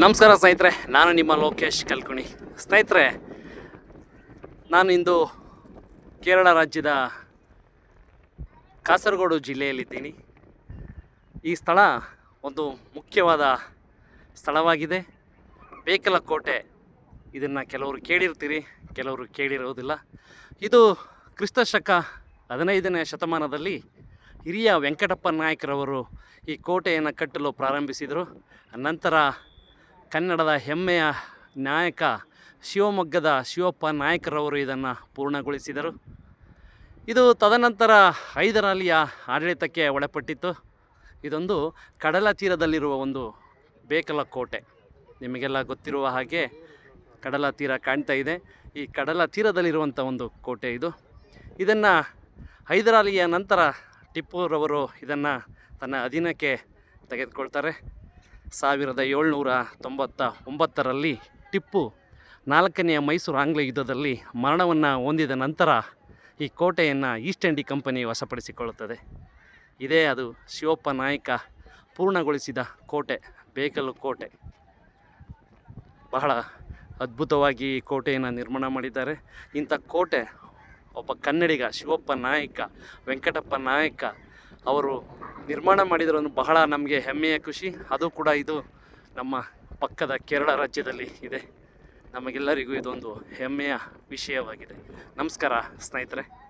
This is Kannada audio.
ನಮಸ್ಕಾರ ಸ್ನೇಹಿತರೆ, ನಾನು ನಿಮ್ಮ ಲೋಕೇಶ್ ಕಲ್ಕುಣಿ. ಸ್ನೇಹಿತರೆ, ನಾನು ಇಂದು ಕೇರಳ ರಾಜ್ಯದ ಕಾಸರಗೋಡು ಜಿಲ್ಲೆಯಲ್ಲಿದ್ದೀನಿ. ಈ ಸ್ಥಳ ಒಂದು ಮುಖ್ಯವಾದ ಸ್ಥಳವಾಗಿದೆ. ಬೇಕಲ ಕೋಟೆ ಇದನ್ನು ಕೆಲವರು ಕೇಳಿರ್ತೀರಿ, ಕೆಲವರು ಕೇಳಿರೋದಿಲ್ಲ. ಇದು ಕ್ರಿಸ್ತ ಶಕ ಹದಿನೈದನೇ ಶತಮಾನದಲ್ಲಿ ಹಿರಿಯ ವೆಂಕಟಪ್ಪ ನಾಯಕರವರು ಈ ಕೋಟೆಯನ್ನು ಕಟ್ಟಲು ಪ್ರಾರಂಭಿಸಿದರು. ನಂತರ ಕನ್ನಡದ ಹೆಮ್ಮೆಯ ನಾಯಕ, ಶಿವಮೊಗ್ಗದ ಶಿವಪ್ಪ ನಾಯಕರವರು ಇದನ್ನು ಪೂರ್ಣಗೊಳಿಸಿದರು. ಇದು ತದನಂತರ ಹೈದರಾಲಿಯ ಆಡಳಿತಕ್ಕೆ ಒಳಪಟ್ಟಿತ್ತು. ಇದೊಂದು ಕಡಲ ತೀರದಲ್ಲಿರುವ ಒಂದು ಬೇಕಲ ಕೋಟೆ ನಿಮಗೆಲ್ಲ ಗೊತ್ತಿರುವ ಹಾಗೆ ಕಡಲ ತೀರ ಕಾಣ್ತಾ ಇದೆ. ಈ ಕಡಲ ತೀರದಲ್ಲಿರುವಂಥ ಒಂದು ಕೋಟೆ ಇದು. ಇದನ್ನು ಹೈದರಾಲಿಯ ನಂತರ ಟಿಪ್ಪುರವರು ಇದನ್ನು ತನ್ನ ಅಧೀನಕ್ಕೆ ತೆಗೆದುಕೊಳ್ತಾರೆ. ಸಾವಿರದ ಏಳ್ನೂರ ತೊಂಬತ್ತ ಒಂಬತ್ತರಲ್ಲಿ ಟಿಪ್ಪು ನಾಲ್ಕನೆಯ ಮೈಸೂರು ಆಂಗ್ಲ ಯುದ್ಧದಲ್ಲಿ ಮರಣವನ್ನು ಹೊಂದಿದ ನಂತರ ಈ ಕೋಟೆಯನ್ನು ಈಸ್ಟ್ ಇಂಡಿ ಕಂಪನಿ ವಶಪಡಿಸಿಕೊಳ್ಳುತ್ತದೆ. ಇದೇ ಅದು ಶಿವಪ್ಪ ನಾಯಕ ಪೂರ್ಣಗೊಳಿಸಿದ ಕೋಟೆ ಬೇಕಲು ಕೋಟೆ. ಬಹಳ ಅದ್ಭುತವಾಗಿ ಈ ಕೋಟೆಯನ್ನು ನಿರ್ಮಾಣ ಮಾಡಿದ್ದಾರೆ. ಇಂಥ ಕೋಟೆ ಒಬ್ಬ ಕನ್ನಡಿಗ ಶಿವಪ್ಪ ನಾಯಕ, ವೆಂಕಟಪ್ಪ ನಾಯಕ ಅವರು ನಿರ್ಮಾಣ ಮಾಡಿದ್ರು ಬಹಳ ನಮಗೆ ಹೆಮ್ಮೆಯ ಖುಷಿ. ಅದು ಕೂಡ ಇದು ನಮ್ಮ ಪಕ್ಕದ ಕೇರಳ ರಾಜ್ಯದಲ್ಲಿ ಇದೆ. ನಮಗೆಲ್ಲರಿಗೂ ಇದೊಂದು ಹೆಮ್ಮೆಯ ವಿಷಯವಾಗಿದೆ. ನಮಸ್ಕಾರ ಸ್ನೇಹಿತರೆ.